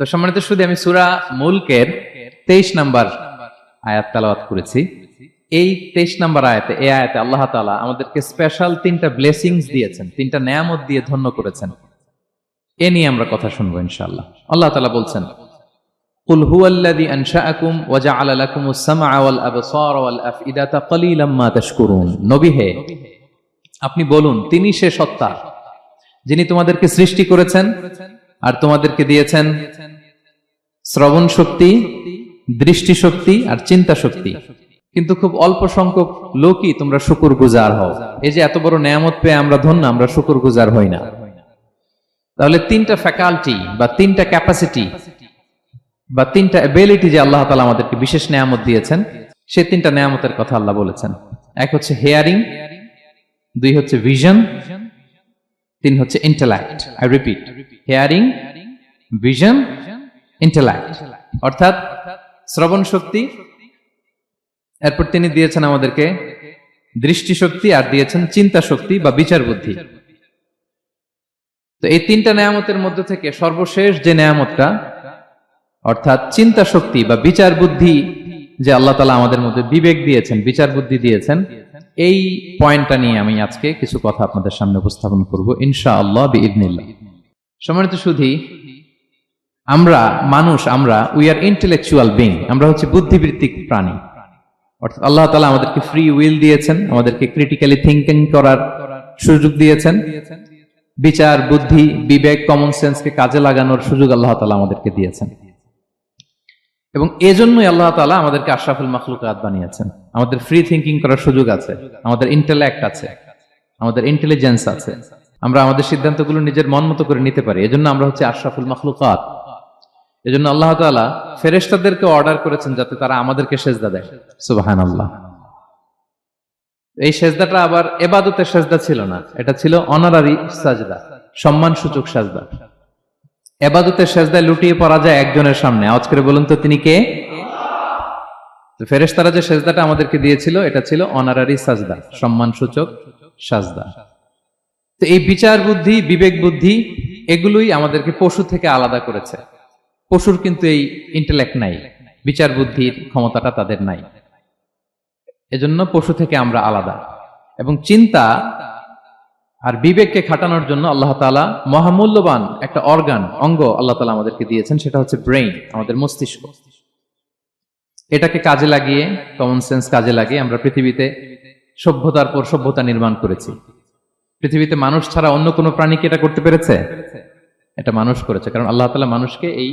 তো সম্মানিত শুধু আমি সুরা মুলকের তেইশ নাম্বার আয়াত তালাওয়াত করেছি এই তেইশ নাম্বার আয়াতে এই আয়াতে আল্লাহ তাআলা আমাদেরকে স্পেশাল তিনটা ব্লেসিংস দিয়েছেন তিনটা নেয়ামত দিয়ে ধন্য করেছেন এ নিয়ে আমরা কথা শুনবো ইনশাআল্লাহ আল্লাহ তাআলা বলছেন قل هو الذي أنشأكم وجعل لكم السمع والأبصار والأفئدة قليلا ما تشكرون নবী হে আপনি বলুন তিনি সে সত্তা যিনি তোমাদেরকে সৃষ্টি করেছেন আর তোমাদেরকে দিয়েছেন শ্রবণ শক্তি, দৃষ্টি শক্তি আর চিন্তা শক্তি। কিন্তু খুব অল্প সংখ্যক লোকই তোমরা শুকুর গুজার হও। এই যে এত বড় নেয়ামত পেয়ে আমরা ধন্য, আমরা শুকুর গুজার হই না। তাহলে তিনটা ফ্যাকাল্টি বা তিনটা ক্যাপাসিটি বা তিনটা এবিলিটি যে আল্লাহ তালা আমাদেরকে বিশেষ নেয়ামত দিয়েছেন সে তিনটা নেয়ামতের কথা আল্লাহ বলেছেন। এক হচ্ছে হেয়ারিং দুই হচ্ছে ভিশন তিন হচ্ছে intellect I repeat hearing vision intellect অর্থাৎ শ্রবণ শক্তি। এরপর তিনি দিয়েছেন আমাদেরকে দৃষ্টিশক্তি আর দিয়েছেন চিন্তা শক্তি বা বিচার বুদ্ধি। তো এই তিনটা নেয়ামতের মধ্যে থেকে সর্বশেষ যে নেয়ামতটা, অর্থাৎ চিন্তা শক্তি বা বিচার বুদ্ধি যে আল্লাহ তালা আমাদের মধ্যে বিবেক দিয়েছেন, বিচার বুদ্ধি দিয়েছেন এই পয়েন্টটা নিয়ে আমি আজকে কিছু কথা আপনাদের সামনে উপস্থাপন করব ইনশা আল্লাহ বিদিনিল্লাহ সম্মানিত সুধী, আমরা মানুষ, আমরা উই আর ইন্টেলেকচুয়াল বিং আমরা হচ্ছে বুদ্ধিবৃত্তিক প্রাণী। অর্থাৎ আল্লাহ তালা আমাদেরকে ফ্রি উইল দিয়েছেন, আমাদেরকে ক্রিটিক্যালি থিঙ্কিং করার সুযোগ দিয়েছেন। বিচার, বুদ্ধি, বিবেক কমন সেন্সকে কাজে লাগানোর সুযোগ আল্লাহ তালা আমাদেরকে দিয়েছেন। এবং এজন্যই আল্লাহ তালা আমাদেরকে আশরাফুল মাখলুকাত বানিয়েছেন। আমাদের ফ্রি থিঙ্কিং করার সুযোগ আছে, আমাদের ইন্টেলেক্ট আছে, আমাদের ইন্টেলিজেন্স আছে। আমরা আমাদের সিদ্ধান্তগুলো নিজের মন মতো করে নিতে পারি, এজন্য আমরা হচ্ছে আশরাফুল মাখলুকাত। এজন্য আল্লাহ তালা ফেরেস্তাদেরকে অর্ডার করেছেন যাতে তারা আমাদেরকে সেজদা দেয়। সুবাহান আল্লাহ এই সেজদাটা আবার এবাদতের সেজদা ছিল না, এটা ছিল অনারারি সাজদা সম্মান সূচক সাজদা। এবাদতের সেজদায় লুটিয়ে পড়া যায় একজনের সামনে। আওয়াজ করে বলুন তো, তিনি কে? ফেরেশতারা যে সেজদাটা আমাদেরকে দিয়েছিল, এটা ছিল অনারারি সাজদা সম্মান সূচক সাজদা। তো এই বিচার বুদ্ধি, বিবেক বুদ্ধি, এগুলোই আমাদেরকে পশু থেকে আলাদা করেছে। পশুর কিন্তু এই ইন্টেলেক্ট নাই, বিচার বুদ্ধির ক্ষমতাটা তাদের নাই। এজন্য পশু থেকে আমরা আলাদা। এবং চিন্তা আর বিবেককে খাটানোর জন্য আল্লাহ তালা মহামূল্যবান একটা অর্গান, অঙ্গ আল্লাহ তালা আমাদেরকে দিয়েছেন, সেটা হচ্ছে ব্রেইন, আমাদের মস্তিষ্ক। এটাকে কাজে লাগিয়ে কমন সেন্স কাজে লাগিয়ে আমরা পৃথিবীতে সভ্যতার পর সভ্যতা নির্মাণ করেছি। পৃথিবীতে মানুষ ছাড়া অন্য কোনো প্রাণীকে এটা করতে পেরেছে? এটা মানুষ করেছে, কারণ আল্লাহ তালা মানুষকে এই